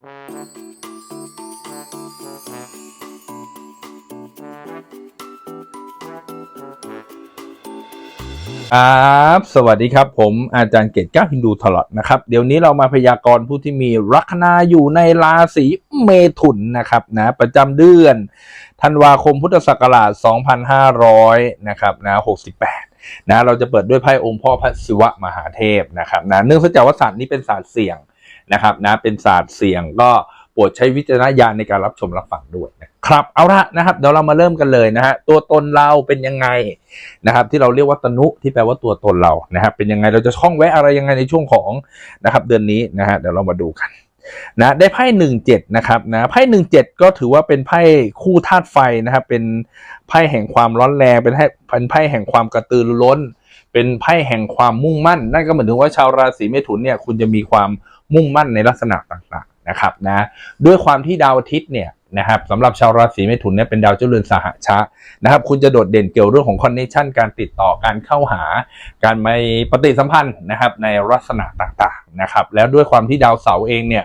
ครับสวัสดีครับ ผมอาจารย์เกตก้าฮินดูทลอดนะครับ เดี๋ยวนี้เรามาพยากรณ์ผู้ที่มีลัคนาอยู่ในราศีเมถุนนะครับนะประจำเดือนธันวาคมพุทธศักราช 2500 นะครับนะ68 นะเราจะเปิดด้วยไพ่องค์พ่อพระศิวะมหาเทพนะครับนะเนื่องจากว่าศาสตร์นี้เป็นศาสตร์เสี่ยง นะครับนะเป็นศาสตร์เสี่ยงก็โปรดใช้วิจารณญาณในการรับชมรับฟังด้วยนะครับเอาละนะครับเดี๋ยวเรามาเริ่มกันเลยนะฮะตัวตนเราเป็นยังไงนะครับ ที่เราเรียกว่าตนุที่แปลว่าตัวตนเรานะครับ เป็นยังไงเราจะช่องแวะอะไรยังไงในช่วงของนะครับ เดือนนี้นะฮะเดี๋ยวเรามาดูกันนะได้ไพ่หนึ่งเจ็ดนะครับนะไพ่หนึ่งเจ็ดก็ถือว่าเป็นไพ่คู่ธาตุไฟนะครับ เป็นไพ่แห่งความร้อนแรงเป็นไพ่เป็นไพ่แห่งความกระตือรือร้น เป็นไพ่แห่งความมุ่งมั่น นั่นก็หมายถึงว่าชาวราศีเมถุนเนี่ยคุณจะมีความ มุ่งมั่นในลักษณะต่างๆนะครับนะด้วยความที่ดาวอาทิตย์เนี่ยนะครับสำหรับชาวราศีเมถุนเนี่ยเป็นดาวเจ้าเรือนสหชะนะครับคุณจะโดดเด่นเกี่ยวเรื่องของคอนเนคชันการติดต่อการเข้าหา การไม่ปฏิสัมพันธ์นะครับในลักษณะต่างๆนะครับแล้วด้วยความที่ดาวเสาร์เองเนี่ย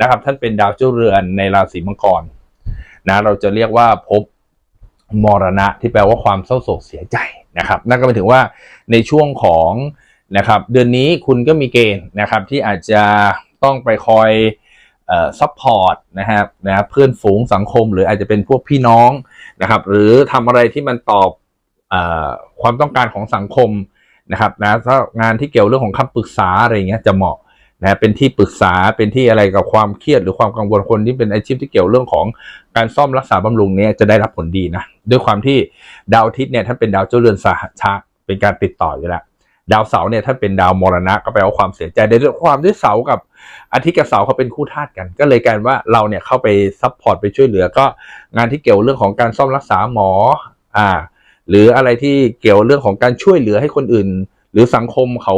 นะครับท่านเป็นดาวเจ้าเรือนในราศีมังกรนะเราจะเรียกว่าภพมรณะที่แปลว่าความเศร้าโศกเสียใจนะครับนั่นก็หมายถึงว่าในช่วงของนะครับเดือนนี้คุณก็มีเกณฑ์นะครับที่อาจจะ ต้องไปคอยซัพพอร์ตนะครับนะเพื่อนฝูงสังคมหรืออาจจะเป็นพวกพี่น้องนะครับ หรือทำอะไรที่มันตอบอความต้องการของสังคมนะครับนะถ้างานที่เกี่ยวเรื่องของคำปรึกษาอะไรเงี้ยจะเหมาะนะเป็นที่ปรึกษาเป็นที่อะไรกับความเครียดหรือความกังวลคนที่เป็นอาชีพที่เกี่ยวเรื่องของการซ่อมรักษาบำรุงเนี่ยจะได้รับผลดีนะด้วยความที่ดาวอาทิตย์เนี่ยท่านเป็นดาวเจ้าเรือนสหชะเป็นการติดต่ออยู่แล้ว ดาวเสาร์เนี่ยท่าเป็นดาวมรณะก็แปลว่าความเสียใจในเรื่องความที่เสากับอาทิตย์กับเสาเขาเป็นคู่ธาตุกัน ก็เลยกายว่าเราเนี่ยเข้าไปซัพพอร์ตไปช่วยเหลือก็งานที่เกี่ยวเรื่องของการซ่อมรักษาหมออ่า หรืออะไรที่เกี่ยวเรื่องของการช่วยเหลือให้คนอื่น หรือสังคมเขา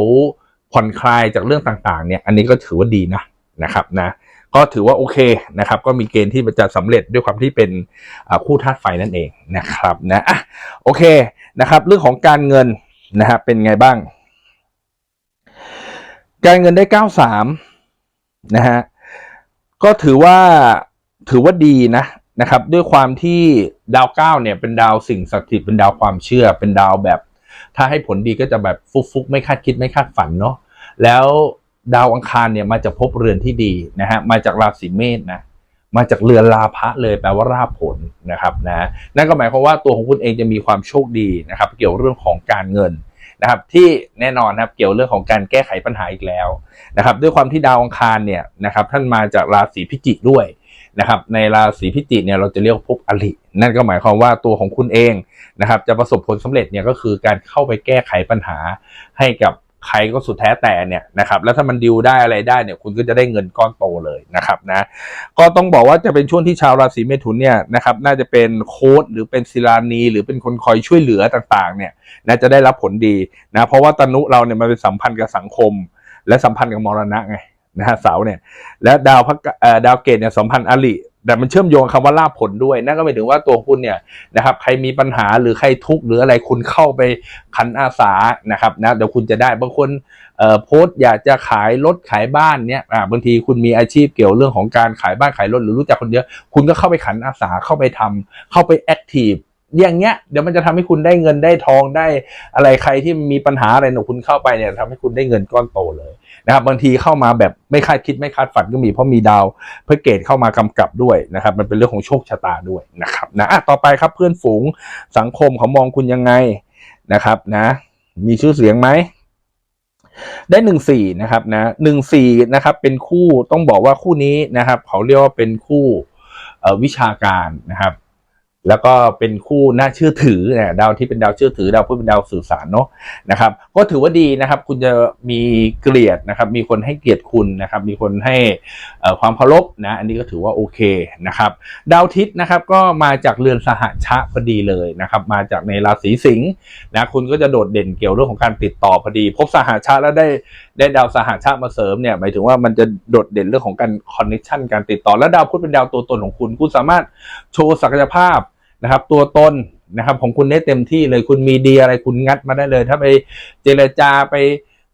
ผ่อนคลายจากเรื่องต่างๆ เนี่ย อันนี้ก็ถือว่าดีนะนะครับนะก็ถือว่าโอเคนะครับ ก็มีเกณฑ์ที่จะสำเร็จด้วยความที่เป็นคู่ธาตุไฟนั่นเองนะครับนะอะโอเคนะครับ เรื่องของการเงินนะครับเป็นไงบ้าง การเงินได้ 93 นะฮะ ก็ถือว่าถือว่าดีนะนะครับ ด้วยความที่ดาวเก้าเนี่ยเป็นดาวสิ่งศักดิ์สิทธิ์เป็นดาวความเชื่อ เป็นดาวแบบ ถ้าให้ผลดีก็จะแบบฟุกๆ ไม่คาดคิดไม่คาดฝันเนาะแล้วดาวอังคารเนี่ยมาจากภพเรือนที่ดีนะฮะมาจากราศีเมษนะมาจากเรือนลาภะเลยแปลว่าราบผลนะครับนะนั่นก็หมายความว่าตัวของคุณเองจะมีความโชคดีนะครับ เกี่ยวเรื่องของการเงิน นะครับที่แน่นอนนะครับเกี่ยวเรื่องของการแก้ไขปัญหาอีกแล้วนะครับด้วยความที่ดาวอังคารเนี่ยนะครับท่านมาจากราศีพิจิกด้วยนะครับในราศีพิจิกเนี่ยเราจะเรียกภพอรินั่นก็หมายความว่าตัวของคุณเองนะครับจะประสบผลสำเร็จเนี่ยก็คือการเข้าไปแก้ไขปัญหาให้กับ ใครก็สุดแท้แต่เนี่ยนะครับแล้วถ้ามันดิวได้อะไรได้เนี่ยคุณก็จะได้เงินก้อนโตเลยนะครับนะก็ต้องบอกว่าจะเป็นช่วงที่ชาวราศีเมถุนเนี่ยนะครับน่าจะเป็นโค้ดหรือเป็นศิลานีหรือเป็นคนคอยช่วยเหลือต่างๆเนี่ยน่าจะได้รับผลดีนะเพราะว่าตนุเราเนี่ยมันเป็นสัมพันธ์กับสังคม และสัมพันธ์กับมรณะไงนะฮะเสาเนี่ยและดาวพระดาวเกตเนี่ยสัมพันธ์อริ แต่มันเชื่อมโยงคำว่าลาภผลด้วยนั่นก็หมายถึงว่าตัวคุณเนี่ยนะครับใครมีปัญหาหรือใครทุกข์หรืออะไรคุณเข้าไปขันอาสานะครับนะเดี๋ยวคุณจะได้บางคนเอ่อโพสต์อยากจะขายรถขายบ้านเนี่ยบางทีคุณมีอาชีพเกี่ยวเรื่องของการขายบ้านขายรถหรือรู้จักคนเยอะคุณก็เข้าไปขันอาสาเข้าไปทำเข้าไปแอคทีฟอย่างเงี้ยเดี๋ยวมันจะทำให้คุณได้เงินได้ทองได้อะไรใครที่มีปัญหาอะไรหนูคุณเข้าไปเนี่ยทำให้คุณได้เงินก้อนโตเลย นะครับบางทีเข้ามาแบบไม่คาดคิดไม่คาดฝันก็มีเพราะมีดาวพระเกตเข้ามากำกับด้วยนะครับ มันเป็นเรื่องของโชคชะตาด้วยนะครับนะะต่อไปครับเพื่อนฝูงสังคมเขามองคุณยังไงนะครับนะ มีชื่อเสียงไหมได้หนึ่งสี่นะครับนะหนึ่งสี่นะครับเป็นคู่ต้องบอกว่าคู่นี้นะครับ เขาเรียกว่าเป็นคู่วิชาการนะครับ แล้วก็เป็นคู่น่าเชื่อถือเนี่ยดาวที่เป็นดาวเชื่อถือดาวพุธเป็นดาวสื่อสารเนาะนะครับ ก็ถือว่าดีนะครับ คุณจะมีเกลียดนะครับ มีคนให้เกียรติคุณนะครับ มีคนให้ความเคารพนะ อันนี้ก็ถือว่าโอเคนะครับ ดาวทิศนะครับก็มาจากเรือนสหชะพอดีเลยนะครับ มาจากในราศีสิงห์นะคุณก็จะโดดเด่นเกี่ยวเรื่องของการติดต่อพอดี พบสหชะแล้วได้ได้ดาวสหชาติมาเสริมเนี่ยหมายถึงว่ามันจะโดดเด่นเรื่องของการคอนเนคชันการติดต่อแล้วดาวพุธเป็นดาวตัวตนของคุณ คุณสามารถโชว์ศักยภาพ นะครับ ตัวตนนะครับของคุณได้เต็มที่เลยคุณมีดีอะไรคุณงัดมาได้เลย ถ้าไปเจรจาไป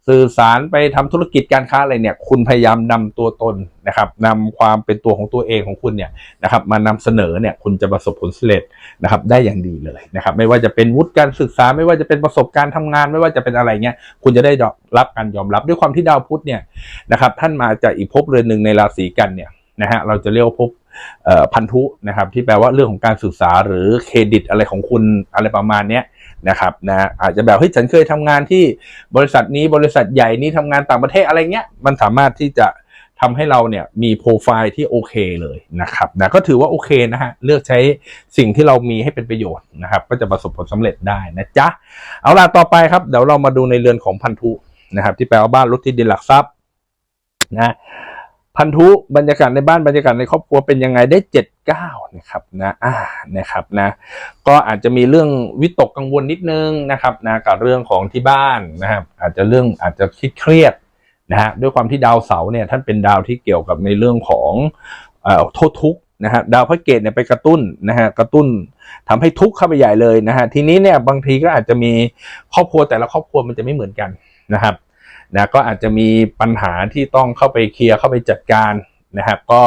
สื่อสารไปทำธุรกิจการค้าอะไรเนี่ยคุณพยายามนำตัวตนนะครับนำความเป็นตัวของตัวเองของคุณเนี่ยนะครับมานำเสนอเนี่ยคุณจะประสบผลสำเร็จนะครับได้อย่างดีเลยนะครับไม่ว่าจะเป็นวุฒิการศึกษา ไม่ว่าจะเป็นประสบการณ์ทำงาน ไม่ว่าจะเป็นอะไรเงี้ยคุณจะได้รับการยอมรับด้วยความที่ดาวพุธเนี่ยนะครับท่านมาจากอีกภพเรือนหนึ่งในราศีกันเนี่ยนะฮะเราจะเรียกว่าภพ พันธุนะครับ ที่แปลว่าเรื่องของการศึกษาหรือเครดิตอะไรของคุณอะไรประมาณเนี้ยนะครับนะอาจจะแบบเฮ้ยฉันเคยทำงานที่บริษัทนี้บริษัทใหญ่นี้ทำงานต่างประเทศอะไรเงี้ยมันสามารถที่จะทำให้เราเนี่ยมีโปรไฟล์ที่โอเคเลยนะครับนะก็ถือว่าโอเคนะฮะเลือกใช้สิ่งที่เรามีให้เป็นประโยชน์นะครับ ก็จะประสบผลสำเร็จได้นะจ๊ะเอาล่ะต่อไปครับเดี๋ยวเรามาดูในเรือนของพันธุนะครับ ที่แปลว่าบ้านรถที่ดินหลักทรัพย์นะ พันธุบรรยากาศในบ้านบรรยากาศในครอบครัวเป็นยังไงได้เจ็ดเก้านะครับนะอ่านะครับนะก็อาจจะมีเรื่องวิตกกังวลนิดนึงนะครับนะกับเรื่องของที่บ้านนะครับ อาจจะเรื่องอาจจะคิดเครียดนะฮะด้วยความที่ดาวเสาร์เนี่ยท่านเป็นดาวที่เกี่ยวกับในเรื่องของเอ่อโทษทุกนะฮะดาวพระเกตเนี่ยไปกระตุ้นนะฮะกระตุ้นทำให้ทุกข์เข้าไปใหญ่เลยนะฮะทีนี้เนี่ยบางทีก็อาจจะมีครอบครัวแต่ละครอบครัวมันจะไม่เหมือนกันนะครับ นะก็อาจจะมีปัญหาที่ต้องเข้าไปเคลียร์เข้าไปจัดการนะครับก็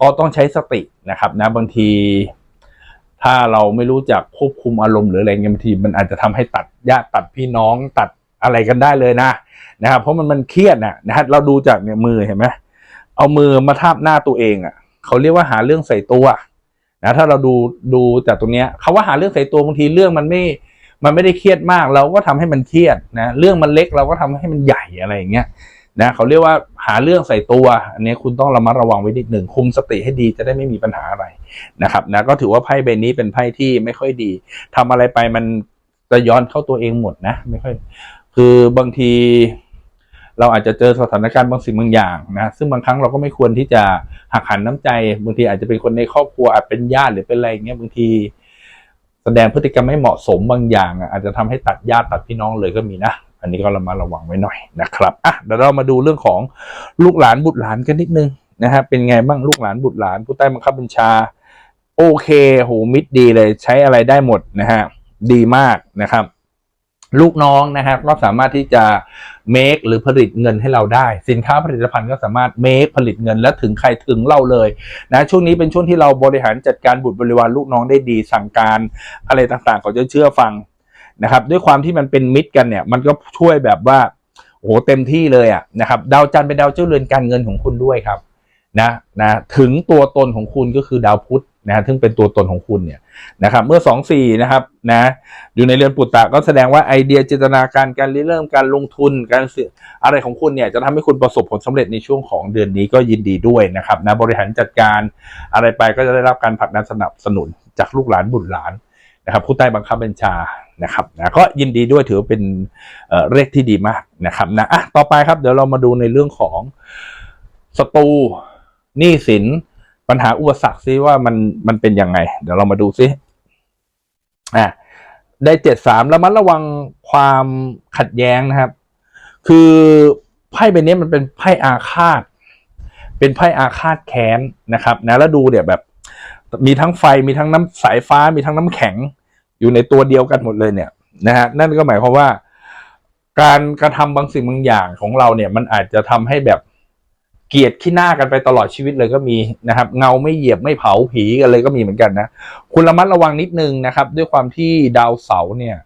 ก็ต้องใช้สตินะครับนะบางที ถ้าเราไม่รู้จักควบคุมอารมณ์หรืออะไรเงี้ยบางทีมันอาจจะทำให้ตัดญาติตัดพี่น้องตัดอะไรกันได้เลยนะนะครับเพราะมันมันเครียดนะนะฮะเราดูจากเนี่ยมือเห็นไหมเอามือมาทาบหน้าตัวเองอะเขาเรียกว่าหาเรื่องใส่ตัวนะถ้าเราดูดูจากตรงเนี้ยคาว่าหาเรื่องใส่ตัวบางทีเรื่องมันไม่ มันไม่ได้เครียดมาก เราก็ทำให้มันเครียดนะเรื่องมันเล็กเราก็ทำให้มันใหญ่อะไรอย่างเงี้ยนะเขาเรียกว่าหาเรื่องใส่ตัว อันนี้คุณต้องระมัดระวังไว้นิดหนึ่งคุมสติให้ดีจะได้ไม่มีปัญหาอะไรนะครับนะก็ถือว่าไพ่ใบนี้เป็นไพ่ที่ไม่ค่อยดีทำอะไรไปมันจะย้อนเข้าตัวเองหมดนะ ไม่ค่อย คือบางที เราอาจจะเจอสถานการณ์บางสิ่งบางอย่างนะซึ่งบางครั้งเราก็ไม่ควรที่จะหักหันน้ำใจ บางทีอาจจะเป็นคนในครอบครัวอาจเป็นญาติหรือเป็นอะไรอย่างเงี้ยบางที แสดงพฤติกรรมไม่เหมาะสมบางอย่าง อาจจะทำให้ตัดญาติตัดพี่น้องเลยก็มีนะ อันนี้ก็เรามาระวังไว้หน่อยนะครับอะเดี๋ยวเรามาดูเรื่องของลูกหลานบุตรหลานกันนิดนึงนะฮะเป็นไงบ้างลูกหลานบุตรหลานผู้ใต้บังคับบัญชา โอเคโหมิดดีเลยใช้อะไรได้หมดนะฮะดีมากนะครับ ลูกน้องนะครับก็สามารถที่จะ make หรือผลิตเงินให้เราได้ สินค้าผลิตภัณฑ์ก็สามารถ make ผลิตเงินและถึงใครถึงเราเลยนะช่วงนี้เป็นช่วงที่เราบริหารจัดการบุตรบริวารลูกน้องได้ดี สั่งการอะไรต่างๆเขาจะเชื่อฟังนะครับ ด้วยความที่มันเป็นมิตรกันเนี่ย มันก็ช่วยแบบว่าโอ้เต็มที่เลยอะนะครับดาวจันทร์เป็นดาวเจ้าเรือนการเงินของคุณด้วยครับนะนะถึงตัวตนของคุณก็คือดาวพุธ นะซึ่งเป็นตัวตนของคุณเนี่ยนะครับเมื่อสองสี่นะครับนะอยู่ในเรือนปุตตะก็แสดงว่าไอเดียจินตนาการการริเริ่มการลงทุนการซื้ออะไรของคุณเนี่ยจะทำให้คุณประสบผลสำเร็จในช่วงของเดือนนี้ก็ยินดีด้วยนะครับนะบริหารจัดการอะไรไปก็จะได้รับการผลักดันสนับสนุนจากลูกหลานบุตรหลานนะครับผู้ใต้บังคับบัญชานะครับนะก็ยินดีด้วยถือเป็นเอ่อเลขที่ดีมากนะครับนะอะต่อไปครับเดี๋ยวเรามาดูในเรื่องของศัตรูหนี้สิน ปัญหาอุปสรรคซิว่ามันมันเป็นยังไง เดี๋ยวเรามาดูซิอะได้เจ็ดสามแล้วมันระวังความขัดแย้งนะครับ คือไพ่ใบนี้มันเป็นไพ่อาฆาต เป็นไพ่อาฆาตแค้นนะครับนะแล้วดูเดี๋ยแบบ มีทั้งไฟมีทั้งน้ำสายฟ้ามีทั้งน้ำแข็ง อยู่ในตัวเดียวกันหมดเลยเนี่ยนะฮะนั่นก็หมายความว่า การกระทำบางสิ่งบางอย่างของเราเนี่ย มันอาจจะทำให้แบบ เกลียดขี้หน้ากันไปตลอดชีวิตเลยก็มีนะครับ เงาไม่เหยียบไม่เผาผีกันเลยก็มีเหมือนกันนะ คุณระมัดระวังนิดนึงนะครับ ด้วยความที่ดาวเสาร์เนี่ย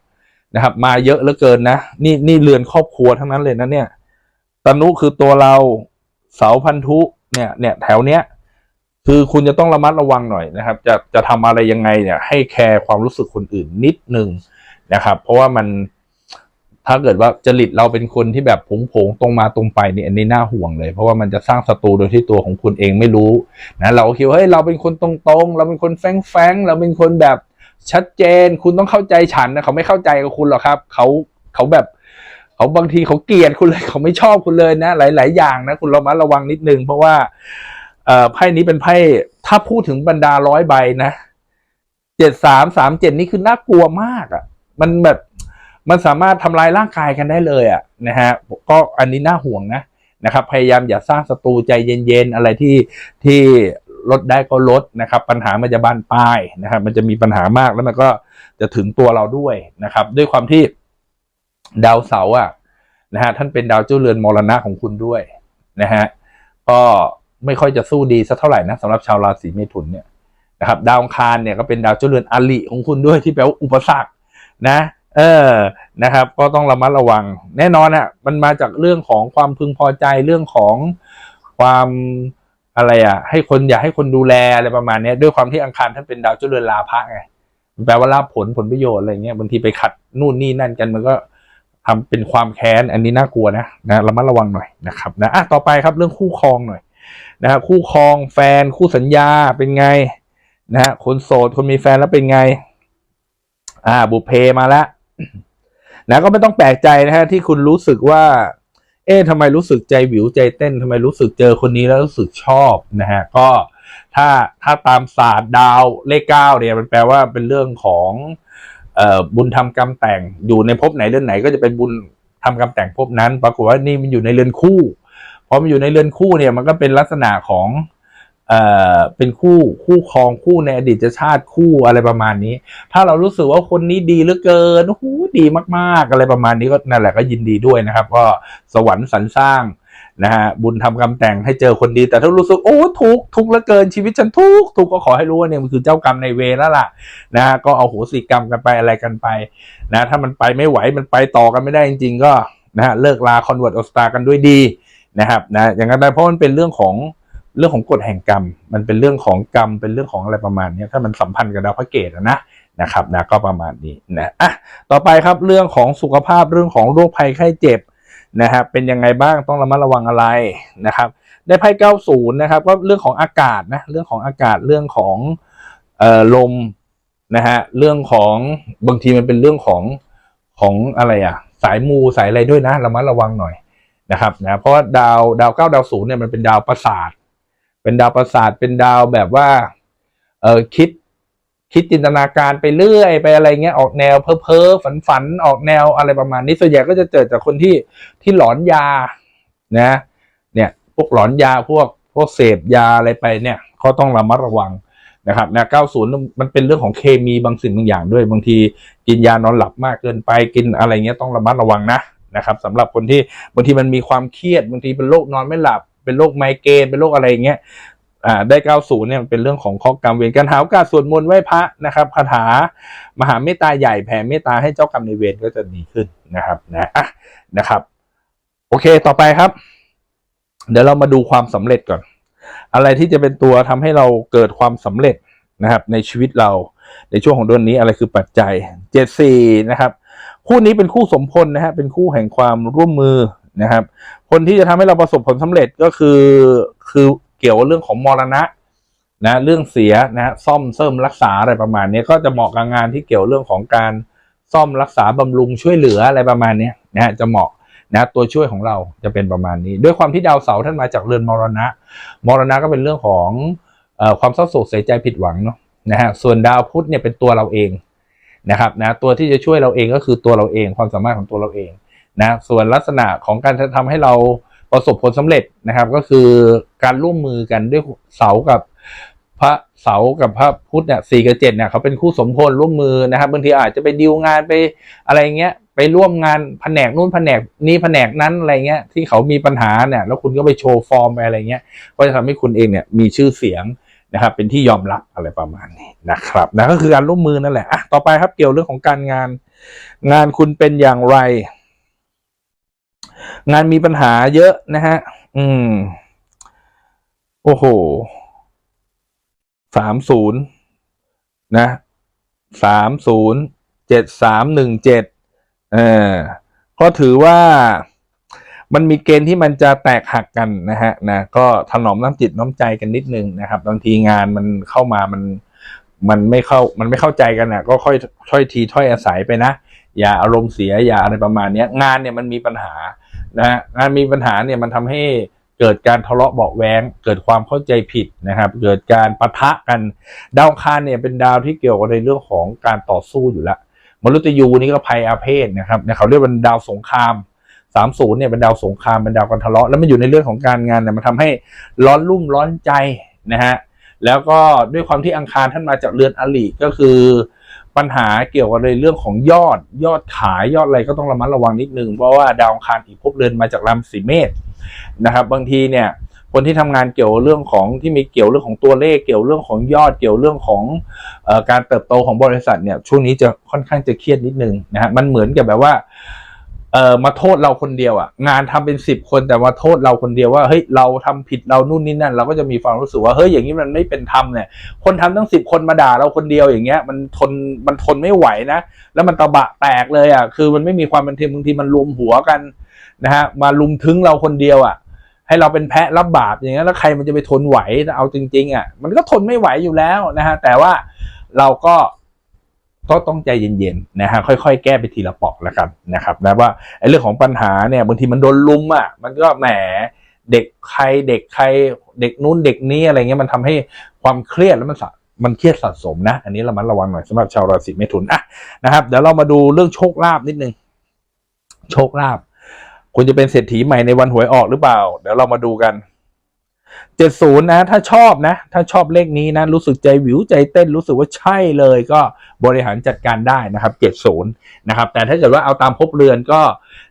นะครับ มาเยอะเหลือเกินนะ นี่นี่เรือนครอบครัวทั้งนั้นเลยนะเนี่ยตนุคือตัวเราเสาพันธุเนี่ยเนี่ยแถวเนี้ยคือคุณจะต้องระมัดระวังหน่อยนะครับ จะจะทำอะไรยังไงเนี่ย ให้แคร์ความรู้สึกคนอื่นนิดนึงนะครับ เพราะว่ามัน ถ้าเกิดว่าจริตเราเป็นคนที่แบบผงผงๆตรงมาตรงไปเนี่ยอันนี้น่าห่วงเลย เพราะว่ามันจะสร้างศัตรูโดยที่ตัวของคุณเองไม่รู้นะเราคิดว่าเฮ้ยเราเป็นคนตรงๆ เราเป็นคนแฝงๆเราเป็นคนแบบชัดเจน คุณต้องเข้าใจฉันนะเขาไม่เข้าใจกับคุณหรอกครับเขาเขาแบบเขาบางทีเขาเกลียดคุณเลยเขาไม่ชอบคุณเลยนะ หลาย ๆ อย่างนะคุณระมัดระวังนิดนึงเพราะว่าเอ่อไพ่นี้เป็นไพ่ถ้าพูดถึงบรรดาร้อยใบนะเจ็ดสามสามเจ็ดนี่คือน่ากลัวมากอะ่ะ มันแบบ มันสามารถทำลายร่างกายกันได้เลยอะ่ะนะฮะก็อันนี้น่าห่วงนะนะครับพยายามอย่าสร้างศัตรูใจเย็นๆอะไรที่ที่ลดได้ก็ลดนะครับ ปัญหามันจะบานปลายนะครับ มันจะมีปัญหามากแล้วมันก็จะถึงตัวเราด้วยนะครับ ด้วยความที่ดาวเสาร์อะนะฮะท่านเป็นดาวเจ้าเรือนมรณะของคุณด้วยนะฮะก็ไม่ค่อยจะสู้ดีสักเท่าไหร่นะสำหรับชาวราศีเมถุนเนี่ยนะครับ ดาวอังคารเนี่ยก็เป็นดาวเจ้าเรือนอลิของคุณด้วยที่แปลว่าอุปสรรคนะ เออนะครับ ก็ต้องระมัดระวัง แน่นอนอะมันมาจากเรื่องของความพึงพอใจเรื่องของความอะไรอะ ให้คนอยากให้คนดูแลอะไรประมาณนี้ด้วยความที่อังคารท่านเป็นดาวเจ้าเรือนลาภะไงแปลว่าลาภผลผลประโยชน์อะไรเงี้ยบางทีไปขัดนู่นนี่นั่นกันมันก็ทำเป็นความแค้นอันนี้น่ากลัวนะนะระมัดระวังหน่อยนะครับนะอะต่อไปครับเรื่องคู่ครองหน่อยนะครับคู่ครองแฟนคู่สัญญาเป็นไงนะฮะคนโสดคนมีแฟนแล้วเป็นไง อ่าบุพเพมาแล้ว นะก็ไม่ต้องแปลกใจนะฮะที่คุณรู้สึกว่า เอ๊ะทำไมรู้สึกใจหวิวใจเต้นทำไมรู้สึกเจอคนนี้แล้วรู้สึกชอบนะฮะก็ถ้าถ้าตามศาสตร์ดาวเลขเก้าเนี่ยมันแปลว่าเป็นเรื่องของเอ่อบุญทำกรรมแต่งอยู่ในภพไหนเรือนไหน ก็จะเป็นบุญทำกรรมแต่งภพนั้น ปรากฏว่านี่มันอยู่ในเรือนคู่พอมันอยู่ในเรือนคู่เนี่ยมันก็เป็นลักษณะของ เอ่อเป็นคู่คู่ครองคู่ในอดีตชาติคู่อะไรประมาณนี้ ถ้าเรารู้สึกว่าคนนี้ดีเหลือเกินโอ้โหดีมากๆ อะไรประมาณนี้ก็นั่นแหละก็ยินดีด้วยนะครับ ก็สวรรค์สรรสร้างนะฮะบุญทำกรรมแต่งให้เจอคนดี แต่ถ้ารู้สึกโอ้ทุกทุกเหลือเกินชีวิตฉันทุกทุกก็ขอให้รู้ว่าเนี่ยมันคือเจ้ากรรมในเวรแล้วล่ะนะฮะก็เอาโหสิกรรมกันไปอะไรกันไปนะถ้ามันไปไม่ไหวมันไปต่อกันไม่ได้จริง ๆ ก็นะฮะเลิกลาคอนเวิร์ตออสตากันด้วยดีนะครับนะอย่างนั้นได้เพราะมันเป็นเรื่องของ เรื่องของกฎแห่งกรรม มันเป็นเรื่องของกรรมเป็นเรื่องของอะไรประมาณนี้ถ้ามันสัมพันธ์กับดาวพระเกตนะนะครับนะก็ประมาณนี้นะอะต่อไปครับเรื่องของสุขภาพเรื่องของโรคภัยไข้เจ็บนะครับเป็นยังไงบ้างต้องระมัดระวังอะไรนะครับ ได้ไพ่เก้าศูนย์นะครับก็เรื่องของอากาศนะเรื่องของอากาศเรื่องของเอ่อลมนะฮะเรื่องของบางทีมันเป็นเรื่องของของอะไรอะสายมูสายอะไรด้วยนะระมัดระวังหน่อยนะครับนะเพราะดาวดาวเก้าดาวศูนย์เนี่ยมันเป็นดาวประสาท เป็นดาวประสาทเป็นดาวแบบว่า เออคิด คิดจินตนาการไปเรื่อย ไปอะไรเงี้ยออกแนวเพ้อเพ้อฝันฝันออกแนวอะไรประมาณนี้ส่วนใหญ่ก็จะเจอจากคนที่ที่หลอนยานะ เนี่ยพวกหลอนยาพวกพวกเสพยาอะไรไปเนี่ยก็ต้องระมัดระวังนะครับแนะ90 มันเป็นเรื่องของเคมีบางสิ่งบางอย่างด้วยบางทีกินยานอนหลับมากเกินไปกินอะไรเงี้ยต้องระมัดระวังนะนะครับสำหรับคนที่บางทีมันมีความเครียดบางทีเป็นโรคนอนไม่หลับ เป็นโรคไมเกรนเป็นโรคอะไรเงี้ยอ่าได้ 90 เนี่ยเป็นเรื่องของข้อกรรมเวรการหาโอกาสสวดมนต์ไหว้พระนะครับคาถามหาเมตตาใหญ่แผ่เมตตาให้เจ้ากรรมในเวรก็จะดีขึ้นนะครับนะอะนะครับ โอเคต่อไปครับ เดี๋ยวเรามาดูความสำเร็จก่อน อะไรที่จะเป็นตัวทำให้เราเกิดความสำเร็จนะครับในชีวิตเราในช่วงของเดือนนี้อะไรคือปัจจัย 74 นะครับ คู่นี้เป็นคู่สมพลนะฮะเป็นคู่แห่งความร่วมมือ นะครับ คนที่จะทำให้เราประสบผลสำเร็จก็คือคือเกี่ยวเรื่องของมรณะนะเรื่องเสียนะซ่อมเสริมรักษาอะไรประมาณนี้ก็จะเหมาะกับงานที่เกี่ยวเรื่องของการซ่อมรักษาบำรุงช่วยเหลืออะไรประมาณนี้นะจะเหมาะนะตัวช่วยของเราจะเป็นประมาณนี้ ด้วยความที่ดาวเสาร์ท่านมาจากเรือนมรณะ มรณะก็เป็นเรื่องของอความเศร้าโศกเสียใจผิดหวังเนาะนะฮะส่วนดาวพุธเนี่ยเป็นตัวเราเองนะครับนะตัวที่จะช่วยเราเองก็คือตัวเราเองความสามารถของตัวเราเอง นะส่วนลักษณะของการทำให้เราประสบผลสำเร็จนะครับ ก็คือการร่วมมือกันด้วยเสากับพระเสากับพระพุทธเนี่ยสี่กับเจ็ดเนี่ยเขาเป็นคู่สมพลร่วมมือนะครับบางทีอาจจะไปดีลงานไปอะไรเงี้ยไปร่วมงานแผนกนู้นแผนกนี้แผนกนั้นอะไรเงี้ยที่เขามีปัญหาเนี่ยแล้วคุณก็ไปโชว์ฟอร์มไปอะไรเงี้ยก็จะทำให้คุณเองเนี่ยมีชื่อเสียงนะครับเป็นที่ยอมรับอะไรประมาณนี้นะครับนะก็คือการร่วมมือนั่นแหละอะต่อไปครับเกี่ยวเรื่องของการงาน งานคุณเป็นอย่างไร งานมีปัญหาเยอะนะฮะ อืม โอ้โห สามศูนย์นะ สามศูนย์เจ็ดสามหนึ่งเจ็ดเออ ก็ถือว่ามันมีเกณฑ์ที่มันจะแตกหักกันนะฮะนะก็ถนอมน้ำจิตน้ำใจกันนิดนึงนะครับบางทีงานมันเข้ามามันมันไม่เข้ามันไม่เข้าใจกันนะก็ค่อยถ้อยทีถ้อยอาศัยไปนะ อย่าอารมณ์เสียอย่าอะไรประมาณเนี้ย งานเนี่ยมันมีปัญหา นะฮะงานมีปัญหาเนี่ยมันทำให้เกิดการทะเลาะเบาะแว้งเกิดความเข้าใจผิดนะครับ เกิดการปะทะกันดาวคารเนี่ยเป็นดาวที่เกี่ยวกับในเรื่องของการต่อสู้อยู่แล้วมฤตยูนี่ก็ภัยอาเพศนะครับเขาเรียกว่าดาวสงครามสามศูนย์เนี่ยเป็นดาวสงครามเป็นดาวการทะเลาะแล้วมันอยู่ในเรื่องของการงานเนี่ยมันทำให้ร้อนรุ่มร้อนใจนะฮะแล้วก็ด้วยความที่อังคารท่านมาจากเรือนอลิก็คือ ปัญหาเกี่ยวกับในเรื่องของยอดยอดขายยอดอะไรก็ต้องระมัดระวังนิดนึง เพราะว่าดาวอังคารอีกภพเรือนมาจากราศีเมษนะครับ บางทีเนี่ยคนที่ทำงานเกี่ยวเรื่องของที่มีเกี่ยวเรื่องของตัวเลขเกี่ยวเรื่องของยอดเกี่ยวเรื่องของอการเติบโตของบริษัทเนี่ยช่วงนี้จะค่อนข้างจะเครียดนิดนึงนะฮะมันเหมือนกับแบบว่า เอ่อมาโทษเราคนเดียวอะ่ะ งานทำเป็นสิบคนแต่มาโทษเราคนเดียวว่าเฮ้ยเราทำผิดเรานู่นนี่นั่น เราก็จะมีความรู้สึกว่าเฮ้ยอย่างนี้มันไม่เป็นธรรมเนี่ย คนทำตั้งสิบคนมาด่าเราคนเดียวอย่างเงี้ย มันทนมันทนไม่ไหวนะ แล้วมันตะบะแตกเลยอะ คือมันไม่มีความเป็นธรรมบางทีมันรวมหัวกันนะฮะมาลุมทึงเราคนเดียวอะ ให้เราเป็นแพะรับบาปอย่างเงี้ยแล้วใครมันจะไปทนไหวเอาจริง ๆอะมันก็ทนไม่ไหวอยู่แล้วนะฮะแต่ว่าเราก็ ก็ต้องใจเย็นๆนะฮะค่อยๆ แก้ไปทีละปอกแล้วกันนะครับนะว่าไอ้เรื่องของปัญหาเนี่ยบางทีมันโดนลุมอะมันก็แหมเด็กใครเด็กใครเด็กนู้นเด็กนี้อะไรเงี้ยมันทำให้ความเครียดแล้วมันสะมันเครียดสะสมนะ อันนี้เรามันระวังหน่อยสำหรับชาวราศีเมถุนอะนะครับเดี๋ยวเรามาดูเรื่องโชคลาภนิดนึงโชคลาภคุณจะเป็นเศรษฐีใหม่ในวันหวยออกหรือเปล่า เดี๋ยวเรามาดูกัน เจ็ดศูนย์นะ ถ้าชอบนะ ถ้าชอบเลขนี้นะ รู้สึกใจวิวใจเต้นรู้สึกว่าใช่เลยก็บริหารจัดการได้นะครับเจ็ดศูนย์นะครับ แต่ถ้าเกิดว่าเอาตามภพเรือนก็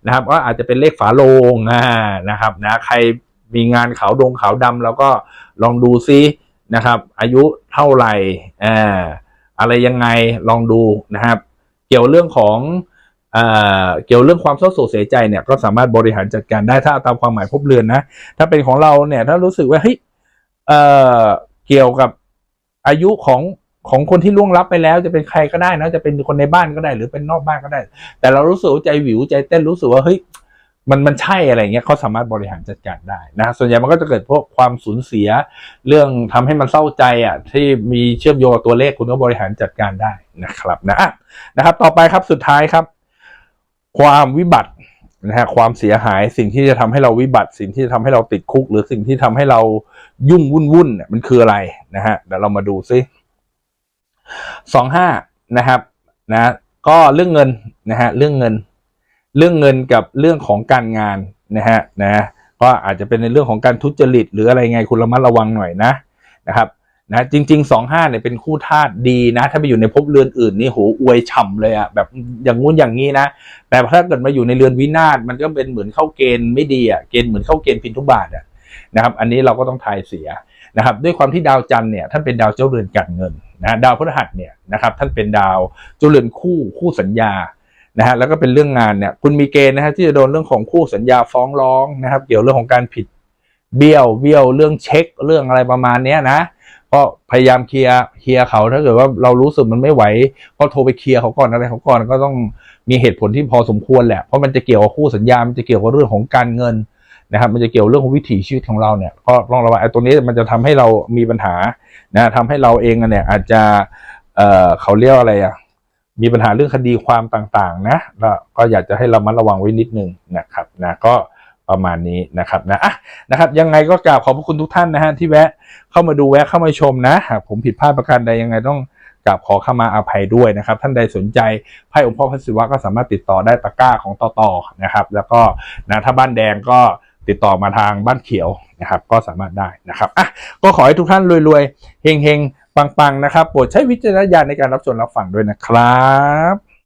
นะครับก็อาจจะเป็นเลขฝาโลงนะครับนะใครมีงานขาวดงขาวดำแล้วก็ลองดูซินะครับ อายุเท่าไหร่อ่าอะไรยังไงลองดูนะครับ เกี่ยวเรื่องของ เกี่ยวเรื่องความเศร้าโศกเสียใจเนี่ยก็สามารถบริหารจัดการได้ถ้าตามความหมายภพเรือนนะ ถ้าเป็นของเราเนี่ยถ้ารู้สึกว่าเฮ้ยเเกี่ยวกับอายุของของคนที่ล่วงลับไปแล้วจะเป็นใครก็ได้นะจะเป็นคนในบ้านก็ได้ หรือเป็นนอกบ้านก็ได้ แต่เรารู้สึกว่าใจหวิวใจเต้นรู้สึกว่าเฮ้ยมันมันใช่อะไรเงี้ยเขาสามารถบริหารจัดการได้นะส่วนใหญ่มันก็จะเกิดพวกความสูญเสีย เรื่องทำให้มันเศร้าใจอะที่มีเชื่อมโยงกับตัวเลขคุณก็บริหารจัดการได้นะครับนะนะครับ ต่อไปครับสุดท้ายครับ ความวิบัตินะฮะความเสียหายสิ่งที่จะทำให้เราวิบัติ สิ่งที่จะทำให้เราติดคุก หรือสิ่งที่ทำให้เรายุ่งวุ่นวุ่นเนี่ยมันคืออะไรนะฮะเดี๋ยวเรามาดูซิสองห้านะครับนะก็เรื่องเงินนะฮะเรื่องเงิน เรื่องเงินกับเรื่องของการงานนะฮะนะก็อาจจะเป็นในเรื่องของการทุจริต หรืออะไรไงคุณระมัดระวังหน่อยนะนะครับ นะจริงๆสองห้าเนี่ยเป็นคู่ธาตุดีนะ ถ้าไปอยู่ในภพเรือนอื่นนี่โหอวยฉ่ำเลยอะแบบอย่างงู้นอย่างนี้นะ แต่ถ้าเกิดมาอยู่ในเรือนวินาศมันก็เป็นเหมือนเข้าเกณฑ์ไม่ดีอะเกณฑ์เหมือนเข้าเกณฑ์พินทุบาทอะนะครับ อันนี้เราก็ต้องทายเสียนะครับ ด้วยความที่ดาวจันทร์เนี่ยท่านเป็นดาวเจ้าเรือนการเงินนะดาวพฤหัสเนี่ยนะครับท่านเป็นดาวเจ้าเรือนคู่คู่สัญญานะฮะแล้วก็เป็นเรื่องงานเนี่ยคุณมีเกณฑ์นะฮะที่จะโดนเรื่องของคู่สัญญาฟ้องร้องนะครับ เกี่ยวเรื่องของการผิดเบี้ยวเบี้ยวเรื่องเช็คเรื่องอะไรประมาณเนี้ยนะ ก็พยายามเคลียร์เคลียร์เขาถ้าเกิดว่าเรารู้สึกมันไม่ไหว ก็โทรไปเคลียร์เขาก่อนอะไรเขาก่อนก็ต้องมีเหตุผลที่พอสมควรแหละเพราะมันจะเกี่ยวกับคู่สัญญา มันจะเกี่ยวกับเรื่องของการเงินนะครับ มันจะเกี่ยวเรื่องของวิถีชีวิตของเราเนี่ยก็ต้องระวังไอ้ตัวนี้มันจะทำให้เรามีปัญหานะทำให้เราเองเนี่ยอาจจะเอ่อเขาเรียกอะไรอะมีปัญหาเรื่องคดีความต่างๆ นะแล้วก็อยากจะให้เรามัดระวังไว้นิดนึงนะครับนะก็ ประมาณนี้นะครับนะอะนะครับ ยังไงก็กราบขอบพระคุณทุกท่านนะฮะที่แวะเข้ามาดูแวะเข้ามาชมนะหากผมผิดพลาดประการใดยังไงต้องกราบขอเข้ามาอาภัยด้วยนะครับ ท่านใดสนใจไพ่องค์พ่อพระศิวะก็สามารถติดต่อได้ตะก้าของต่อต่อนะครับ แล้วก็นะถ้าบ้านแดงก็ติดต่อมาทางบ้านเขียวนะครับ ก็สามารถได้นะครับอะก็ขอให้ทุกท่านรวยๆเฮงๆปังๆนะครับโปรดใช้วิจารณญาณในการรับชมรับฟังด้วยนะครับ